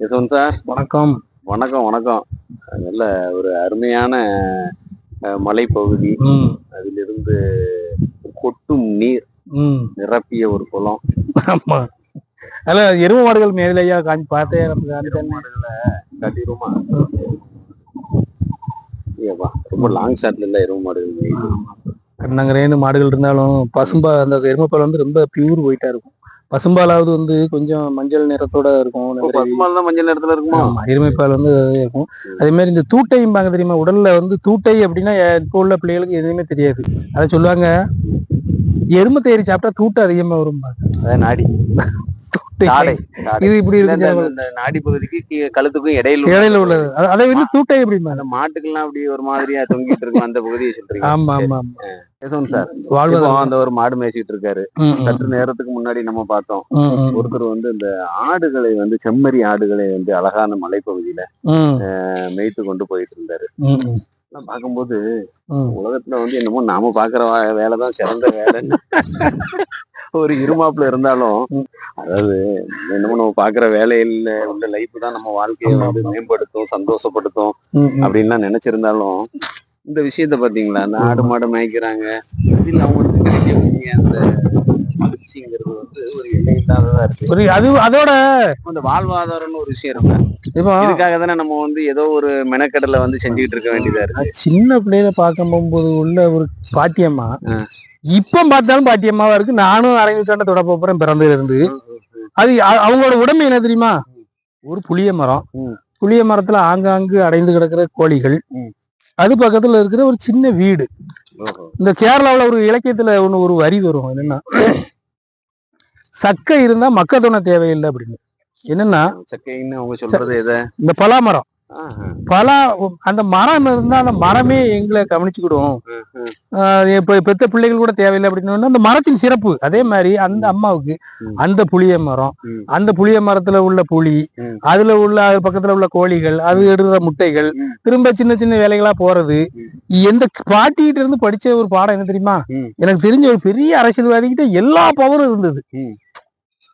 யசவந்த் sir? வணக்கம். வணக்கம் வணக்கம். நல்ல ஒரு அருமையான மலைப்பகுதி. அதிலிருந்து கொட்டும் நீர் நிரப்பிய ஒரு குளம். ஆமா. அல்ல எருமை மாடுகள் மேலையா காஞ்சி நம்ம காமிச்சேன். கட்டிடுமா ஏப்பா ரொம்ப லாங் ஷாட்ல இல்ல எருவு மாடுகள். கண்ணங்கரேன்னு மாடுகள் இருந்தாலும் பசும்பா அந்த எருமைப்பால் வந்து ரொம்ப பியூர் ஒயிட்டா இருக்கும். பசும்பாலாவது வந்து கொஞ்சம் மஞ்சள் நிறத்தோட இருக்கும். பசுமால் தான் மஞ்சள் நேரத்துல இருக்குமா? எருமைப்பால் வந்து அதே இருக்கும். அதே மாதிரி இந்த தூட்டைம்பாங்க தெரியுமா? உடல்ல வந்து தூட்டை அப்படின்னா இப்போ உள்ள பிள்ளைகளுக்கு எதுவுமே தெரியாது. அதை சொல்லுவாங்க எருமை தயிர் சாப்பிட்டா தூட்டை அதிகமா வரும் அதான் நாடி. இது இப்படி இந்த- இருக்கு இந்த நாடி பகுதிக்கு கழுத்துக்கும் இடையில இடையில உள்ளது. அது- அதை வந்து தூட்டை எப்படிமா அந்த மாட்டுக்கெல்லாம் அப்படி ஒரு மாதிரியா தொங்கிட்டு இருக்கும் அந்த பகுதியை சொல்றீங்க ஆமா ஆமா யசவந்த் சார் வாழ்வதற்கு. அந்த ஒரு மாடு மேய்ச்சிட்டு இருக்காரு. சற்று நேரத்துக்கு முன்னாடி நம்ம பார்த்தோம். ஒருத்தர் வந்து இந்த ஆடுகளை வந்து செம்மறி ஆடுகளை வந்து அழகான மலைப்பகுதியில மேய்த்து கொண்டு போயிட்டு இருந்தாரு. ம், ம், நான் பார்க்கும்போது. உலகத்துல வந்து என்னமோ நாம பாக்குற வேலை தான் சிறந்த வேலைன்னு ஒரு இருமாப்புல இருந்தாலும் அதாவது என்னமோ நம்ம பாக்குற வேலையில உள்ள லைஃப் தான் நம்ம வாழ்க்கையை வந்து மேம்படுத்தும் சந்தோஷப்படுத்தும். அப்படின்லாம் நினைச்சிருந்தாலும் இந்த விஷயத்த பாத்தீங்களா அந்த ஆடு மாடு மேய்க்கிறாங்க. இதுல அவங்களுக்கு அந்த மகிழ்ச்சிங்கிறது வந்து ஒரு எல்லை இல்லாததா இருக்கு. ஒரு அது அதோட அந்த வாழ்வாதாரம்னு ஒரு விஷயம் இருக்கு இப்போ இதுக்காக தானே நம்ம வந்து ஏதோ ஒரு மெனக்கடலை வந்து செஞ்சுக்கிட்டு இருக்க வேண்டியதா இருக்கு. சின்ன பிள்ளையில பார்க்க போகும்போது உள்ள ஒரு பாட்டியம்மா. இப்ப பார்த்தாலும் பாட்டியம்மாவா இருக்கு. நானும் அரை நூற்றாண்டு தொட போறேன் பிறந்ததுல இருந்து அது அவங்களோட உடம்பு என்ன தெரியுமா? ஒரு புளிய மரம். புளிய மரத்துல ஆங்காங்கு அடைந்து கிடக்கிற கோழிகள். அது பக்கத்துல இருக்கிற ஒரு சின்ன வீடு. இந்த கேரளாவுல ஒரு இலக்கியத்துல ஒண்ணு ஒரு வரி வரும். என்னன்னா சக்கை இருந்தா மக்கத்துணை தேவையில்லை அப்படின்னு. என்னன்னா சக்கைன்னு அவங்க சொல்றது இந்த பலா மரம் ஆஹா. பலா அந்த மரம் இருந்தா அந்த மரமே எங்களை கவனிச்சுக்கிடும் இப்ப பெத்த பிள்ளைகள் கூட தேவையில்லை அப்படின்னு அந்த மரத்தின் சிறப்பு அதே மாதிரி அந்த அம்மாவுக்கு. அந்த புளிய மரம். அந்த புளிய மரத்துல உள்ள புளி. அதுல உள்ள அது பக்கத்துல உள்ள கோழிகள் அது எடுற முட்டைகள். திரும்ப சின்ன சின்ன வேலைகளா போறது எந்த பாட்டிகிட்ட இருந்து படிச்ச ஒரு பாடம் என்ன தெரியுமா. எனக்கு தெரிஞ்ச ஒரு பெரிய அரசியல்வாதிகிட்ட எல்லா பவரும் இருந்தது.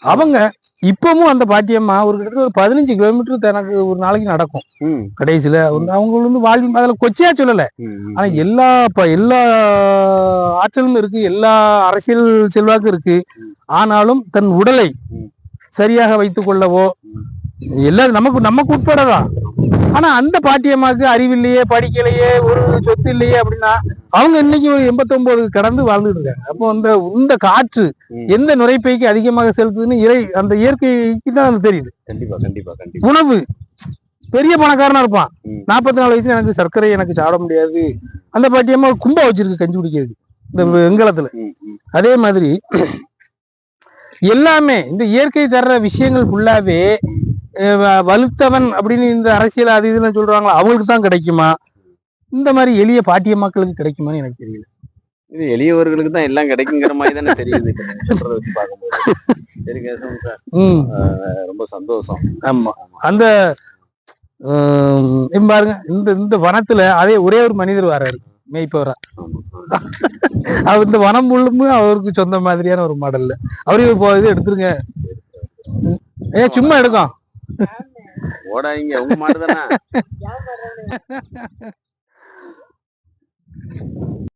அவங்க இப்பவும் அந்த பாட்டியம்மா ஒரு கிட்டத்தட்ட ஒரு பதினஞ்சு கிலோமீட்டர் எனக்கு ஒரு நாளைக்கு நடக்கும். கடைசியில அவங்க வந்து வாழ்வி அதுல கொச்சையா சொல்லல. ஆனா எல்லா ப- எல்லா ஆற்றலும் இருக்கு எல்லா அரசியல் செல்வாக்கும் இருக்கு. ஆனாலும் தன் உடலை. சரியாக வைத்துக் கொள்ளவோ ம். எல்லாம் நமக்கு நமக்கு உட்படதான் ஆனா அந்த பாட்டியம்மாக்கு அறிவில்லையே படிக்கலையே ஒரு சொத்து இல்லையே அப்படின்னா அவங்க இன்னைக்கு ஒரு எண்பத்தொன்பது கடந்து வாழ்ந்துட்டு இருக்காங்க. அப்போ அந்த இந்த காற்று. எந்த நுரைப்பைக்கு அதிகமாக செலுத்துதுன்னு இறை அந்த இயற்கைக்கு தான் அது தெரியுது. கண்டிப்பா கண்டிப்பா கண்டிப்பா. உணவு. பெரிய பணக்காரனா இருப்பான். நாற்பத்தி நாலு வயசுல எனக்கு சர்க்கரை எனக்கு சாப்பிட முடியாது. அந்த பாட்டியம்மா கும்பா வச்சிருக்கு கஞ்சி குடிக்கிறது இந்த வெங்கலத்துல. அதே மாதிரி எல்லாமே இந்த இயற்கை தர்ற விஷயங்கள் ஃபுல்லாவே வலுத்தவன் அப்படின்னு இந்த அரசியல் அது இதுன்னு சொல்றாங்களா? அவங்களுக்கு தான் கிடைக்குமா? இந்த மாதிரி எளிய பாட்டிய மக்களுக்கு கிடைக்குமான்னு எனக்கு தெரியல. இது எளியவர்களுக்கு தான் எல்லாம் கிடைக்குங்கிற மாதிரி தானே தெரியுது. வச்சு பார்க்கும்போது. ரொம்ப சந்தோஷம். ஆமா. அந்த பாருங்க. இந்த இந்த வனத்துல அதே ஒரே ஒரு மனிதர் வராரு. மேய்ப்பவரா. அவர் இந்த வனம் முழுமே அவருக்கு சொந்த மாதிரியான ஒரு மாடல்ல. அவரையும் இப்போ இது எடுத்துருங்க. ஏ சும்மா எடுக்கும். ஓடாதீங்க உங்க மாட்டுதானா